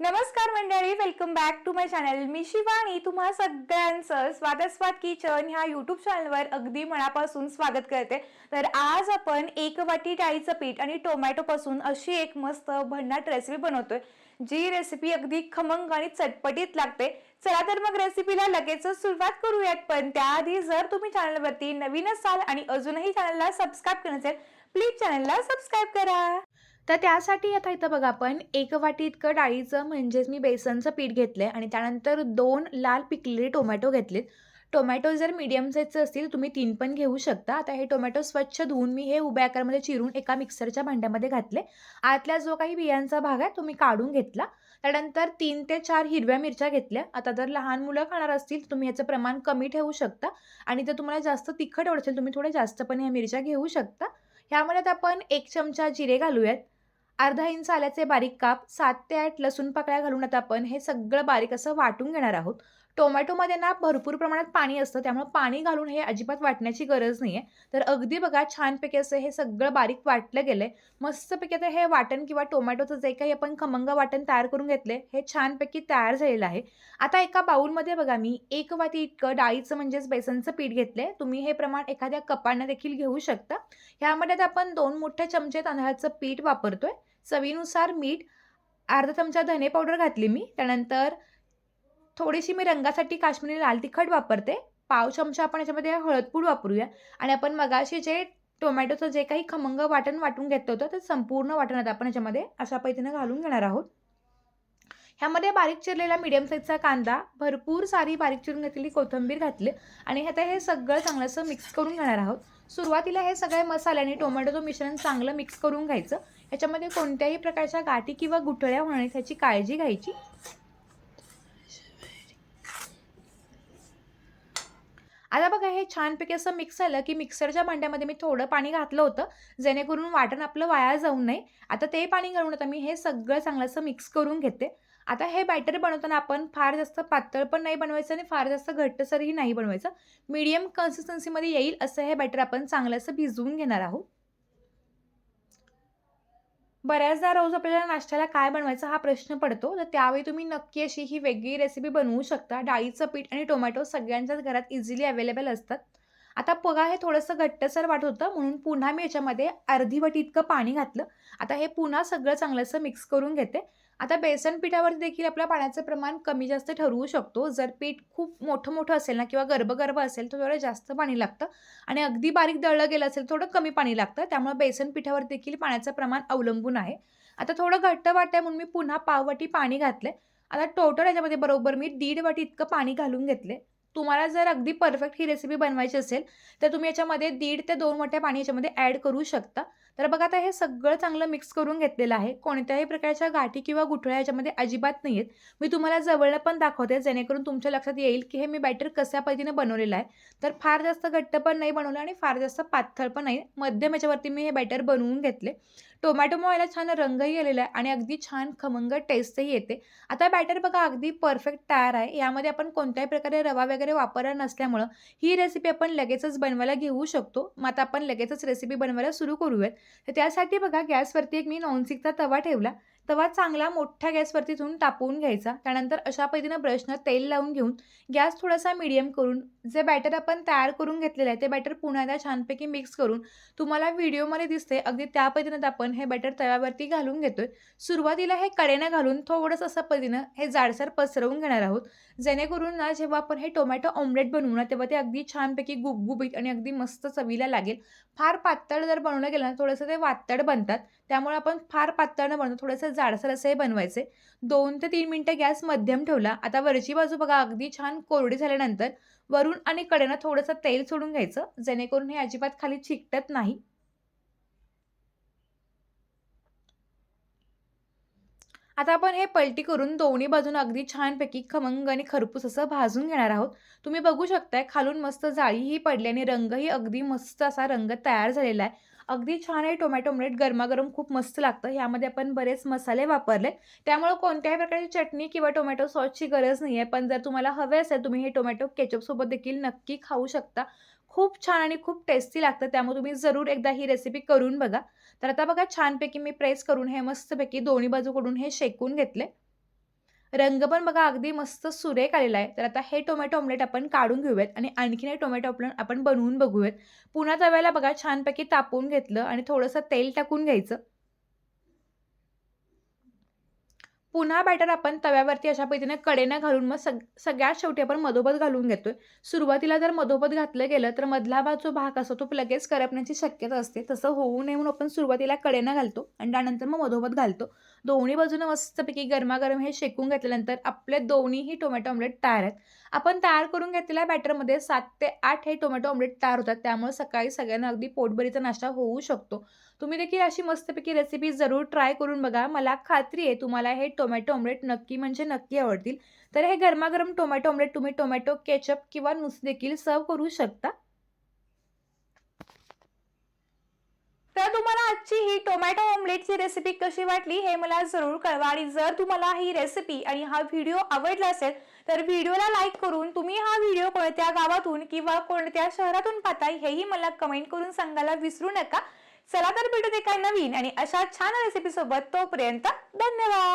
नमस्कार मंडळी welcome back to my channel मी शिवानी तुम्हा सगळ्यांचं स्वादस्वाद किचन ह्या यूट्यूब चॅनलवर अगदी मनापासून स्वागत करते. तर आज आपण एक वाटी डाळीचं पीठ आणि टोमॅटोपासून अशी एक मस्त भन्नाट रेसिपी बनवतोय जी रेसिपी अगदी खमंग आणि चटपटीत लागते. चला तर मग रेसिपीला लगेच सुरुवात करूयात पण त्याआधी जर तुम्ही चॅनलवरती नवीन असाल आणि अजूनही चॅनलला सबस्क्राईब करत असेल प्लीज चॅनलला सबस्क्राईब करा. तर त्यासाठी आता इथं बघा आपण एक वाटी इतकं डाळीचं म्हणजेच मी बेसनचं पीठ घेतलं आहे आणि त्यानंतर दोन लाल पिकलेले टोमॅटो घेतलेत. टोमॅटो जर मीडियम साईजचे असतील तुम्ही तीन पण घेऊ शकता. आता हे टोमॅटो स्वच्छ धुवून मी हे उभ्या आकारामध्ये चिरून एका मिक्सरच्या भांड्यामध्ये घातले आतल्या जो काही बियांचा भाग आहे तो मी काढून घेतला. त्यानंतर तीन ते चार हिरव्या मिरच्या घेतल्या. आता जर लहान मुलं खाणार असतील तुम्ही ह्याचं प्रमाण कमी ठेवू शकता. आणि जर तुम्हाला जास्त तिखट आवडत तुम्ही थोडे जास्त पण ह्या मिरच्या घेऊ शकता. ह्यामध्ये आता आपण एक चमचा जिरे घालूयात. अर्धा इंच आल्याचे बारीक काप सात ते आठ लसूण पाकळ्या घालून आता आपण हे सगळं बारीक असं वाटून घेणार आहोत. टोमॅटोमध्ये ना भरपूर प्रमाणात पाणी असतं त्यामुळे पाणी घालून हे अजिबात वाटण्याची गरज नाही आहे तर अगदी बघा छानपैकी असं हे सगळं बारीक वाटलं गेलं आहे मस्तपैकी आता हे वाटण किंवा टोमॅटोचं जे काही आपण खमंग वाटण तयार करून घेतले हे छानपैकी तयार झालेलं आहे. आता एका बाऊलमध्ये बघा मी एक वाटी इतकं डाळीचं म्हणजेच बेसनचं पीठ घेतलं तुम्ही हे प्रमाण एखाद्या कपाने देखील घेऊ शकता. ह्यामध्ये आता आपण दोन मोठे चमचे तांदळाचं पीठ वापरतोय. चवीनुसार मीठ अर्धा चमचा धने पावडर घातली मी. त्यानंतर थोडीशी मी रंगासाठी काश्मीरी लाल तिखट वापरते. पाव चमचा आपण याच्यामध्ये हळदपूड वापरूया. आणि आपण मगाशी जे टोमॅटोचं जे काही खमंग वाटण वाटून घेतलं होतं ते संपूर्ण वाटण आता आपण याच्यामध्ये अशा पद्धतीनं घालून घेणार आहोत. ह्यामध्ये बारीक चिरलेला मीडियम साईजचा कांदा भरपूर सारी बारीक चिरून घेतलेली कोथिंबीर घातली. आणि आता हे सगळं चांगलंसं मिक्स करून घेणार आहोत. सुरुवातीला हे सगळे मसाले आणि टोमॅटोचं मिश्रण चांगलं मिक्स करून घ्यायचं. ह्याच्यामध्ये कोणत्याही प्रकारच्या गाठी किंवा गुठळ्या होणार त्याची काळजी घ्यायची. आता बघा हे छानपैकी असं मिक्स झालं की मिक्सरच्या भांड्यामध्ये मी थोडं पाणी घातलं होतं जेणेकरून वाटण आपलं वाया जाऊ नये. आता ते पाणी घालून आता मी हे सगळं चांगलं असं मिक्स करून घेते. आता हे बॅटर बनवताना आपण फार जास्त पातळ पण नाही बनवायचं आणि फार जास्त घट्टसरही नाही बनवायचं. मीडियम कन्सिस्टन्सीमध्ये येईल असं हे बॅटर आपण चांगलं असं भिजवून घेणार आहोत. बऱ्याचदा रोज आपल्याला नाश्त्याला काय बनवायचा हा प्रश्न पडतो. तर त्यावेळी तुम्ही नक्की अशी ही वेगळी रेसिपी बनवू शकता. डाळीचं पीठ आणि टोमॅटो सगळ्यांच्याच घरात इझिली अवेलेबल असतात. आता बघा हे थोडंसं घट्टसर वाटत होतं म्हणून पुन्हा मी याच्यामध्ये अर्धी वाटी इतकं पाणी घातलं. आता हे पुन्हा सगळं चांगलंसं मिक्स करून घेते. आता बेसन पिठावरती देखील आपल्या पाण्याचं प्रमाण कमी जास्त ठरवू शकतो. जर पीठ खूप मोठं मोठं असेल ना किंवा गर्भगर्भ असेल तर थोडं जास्त पाणी लागतं. आणि अगदी बारीक दळलं गेलं असेल थोडं कमी पाणी लागतं. त्यामुळे बेसन पिठावर देखील पाण्याचं प्रमाण अवलंबून आहे. आता थोडं घट्ट वाटतंय म्हणून मी पुन्हा पाववाटी पाणी घातले आता टोटल याच्यामध्ये बरोबर मी दीड वाटी इतकं पाणी घालून घेतले तुम्हाला जर अगदी परफेक्ट ही रेसिपी बनवायची असेल तर तुम्ही याच्यामध्ये दीड ते दोन मोठ्या पाणी याच्यामध्ये ॲड करू शकता. तर बघा आता हे सगळं चांगलं मिक्स करून घेतलेलं आहे. कोणत्याही प्रकारच्या गाठी किंवा गुठळ्या याच्यामध्ये अजिबात नाही आहेत मी तुम्हाला जवळनं पण दाखवते जेणेकरून तुमच्या लक्षात येईल की हे मी बॅटर कशा पद्धतीने बनवलेलं आहे. तर फार जास्त घट्ट पण नाही बनवलं आणि फार जास्त पातळ पण नाही. मध्यम याच्यावरती मी हे बॅटर बनवून घेतले. टोमॅटोमुळे याला छान रंगही आलेला आहे आणि अगदी छान खमंग टेस्टही येते. आता बॅटर बघा अगदी परफेक्ट तयार आहे. यामध्ये आपण कोणत्याही प्रकारे रवा वगैरे वापरला नसल्यामुळं ही रेसिपी आपण लगेचच बनवायला घेऊ शकतो. मग आता आपण लगेचच रेसिपी बनवायला सुरू करूयात. तर त्यासाठी बघा गॅसवरती एक मी नॉनस्टिकचा तवा ठेवला. तवा चांगला मोठ्या गॅसवरती धुवून तापवून घ्यायचा. त्यानंतर अशा पद्धतीनं ब्रशनं तेल लावून घेऊन गॅस थोडासा मिडियम करून जे बॅटर आपण तयार करून घेतलेलं आहे ते बॅटर पुन्हा एकदा छानपैकी मिक्स करून तुम्हाला व्हिडिओमध्ये दिसते अगदी त्या पद्धतीनं आपण हे बॅटर तव्यावरती घालून घेतोय. सुरुवातीला हे कडेनं घालून थोडंसं असं पद्धतीनं हे जाडसर पसरवून घेणार आहोत. जेणेकरून ना जेव्हा आपण हे टोमॅटो ऑमलेट बनवू ना तेव्हा ते अगदी छानपैकी गुबगुबीत आणि अगदी मस्त चवीला लागेल. फार पातळ जर बनवलं गेलं ना थोडंसं ते वातड बनतात. त्यामुळे आपण फार पातळ न बनवतो थोडंसं जाडसर असं हे बनवायचे. दोन ते तीन मिनटं गॅस मध्यम ठेवला. आता वरची बाजू बघा अगदी छान कोरडी झाल्यानंतर वरून आणि कडेनं थोडंसं तेल सोडून घ्यायचं जेणेकरून हे अजिबात खाली चिकटत नाही. आता आपण हे पलटी करून दोन्ही बाजून अगदी छानपैकी खमंग आणि खरपूस असं भाजून घेणार आहोत. तुम्ही बघू शकताय खालून मस्त जाळीही पडली आणि रंगही अगदी मस्त असा रंग तयार झालेला आहे. अगदी छान आहे टोमॅटो ऑमलेट गरमागरम खूप मस्त लागतं. ह्यामध्ये आपण बरेच मसाले वापरले. त्यामुळे कोणत्याही प्रकारची चटणी किंवा टोमॅटो सॉसची गरज नाही आहे. पण जर तुम्हाला हवे असेल तुम्ही हे टोमॅटो केचपसोबत देखील नक्की खाऊ शकता. खूप छान आणि खूप टेस्टी लागतं. त्यामुळे तुम्ही जरूर एकदा ही रेसिपी करून बघा. तर आता बघा छानपैकी मी प्रेस करून हे मस्तपैकी दोन्ही बाजूकडून हे शेकून घेतले. रंग पण बघा अगदी मस्त सुरेख आलेला आहे. तर आता हे टोमॅटो ऑमलेट आपण काढून घेऊयात आणि आणखीन हे टोमॅटो ऑमलेट आपण बनवून बघूयात. पुन्हा तव्याला बघा छानपैकी तापवून घेतलं आणि थोडंसं तेल टाकून घ्यायचं. पुन्हा बॅटर आपण तव्यावरती अशा पद्धतीने कडेनं घालून मग सग सगळ्यात शेवटी आपण मधोमध घालून घेतोय. सुरुवातीला जर मधोमध घातलं गेलं तर मधला भाग जो भाग असतो तो लगेच करपण्याची शक्यता असते. तसं होऊ नये म्हणून आपण सुरुवातीला कडेनं घालतो आणि त्यानंतर मग मधोमध घालतो. दोन्ही बाजूनं मस्तपैकी गरमागरम हे शेकून घेतल्यानंतर आपले दोन्हीही टोमॅटो ऑमलेट तयार आहेत. आपण तयार करून घेतलेल्या बॅटरमध्ये सात ते आठ हे टोमॅटो ऑमलेट तयार होतात. त्यामुळे सकाळी सगळ्यांना अगदी पोटभरीचा नाश्ता होऊ शकतो. तुम्ही देखील अशी मस्तपैकी रेसिपी जरूर ट्राय करून बघा. मला खात्री आहे तुम्हाला हे टोमॅटो ऑमलेट नक्की म्हणजे नक्की आवडतील. तर हे गरमागरम टोमॅटो ऑमलेट तुम्ही टोमॅटो केचप किंवा नुस देखील सर्व करू शकता. तर तुम्हाला आजची ही टोमॅटो ऑमलेटची रेसिपी कशी वाटली हे मला जरूर कळवा. आणि जर तुम्हाला ही रेसिपी आणि हा व्हिडिओ आवडला असेल तर व्हिडिओला लाईक करून तुम्ही हा व्हिडिओ कोणत्या गावातून किंवा कोणत्या शहरातून पाहताय हेही मला कमेंट करून सांगायला विसरू नका. चला तर भेटूत काय नवीन आणि अशा छान रेसिपी सोबत. तोपर्यंत धन्यवाद!